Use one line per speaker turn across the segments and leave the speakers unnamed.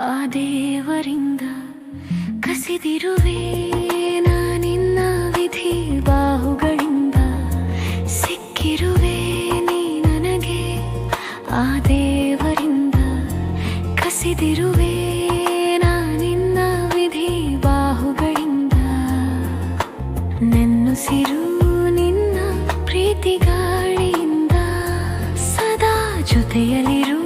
ಆ ದೇವರಿಂದ ಕಸಿದಿರುವೆ ನಾನಿನ್ನ ವಿಧಿ ಬಾಹುಗಳಿಂದ ಸಿಕ್ಕಿರುವೆ ನೀ ನನಗೆ. ಆ ದೇವರಿಂದ ಕಸಿದಿರುವೆ ವಿಧಿ ಬಾಹುಗಳಿಂದ. ನೆನ್ನುಸಿರು ನಿನ್ನ ಪ್ರೀತಿಗಾಳಿಯಿಂದ ಸದಾ ಜೊತೆಯಲಿರು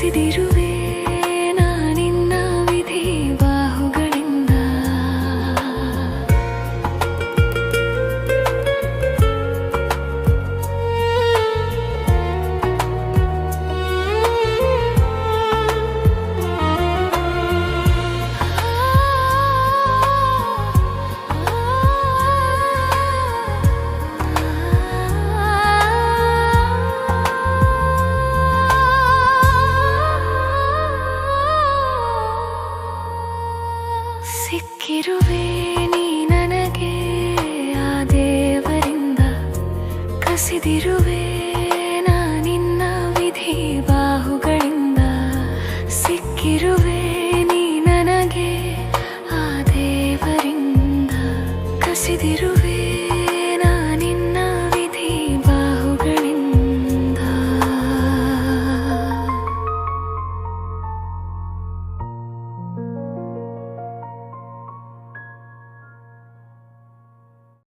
ಕಸಿದಿರುವೆ ಸಿಕ್ಕಿರುವೆ ನೀ ನನಗೆ ಆ ದೇವರಿಂದ ಕಸಿದಿರುವೆ.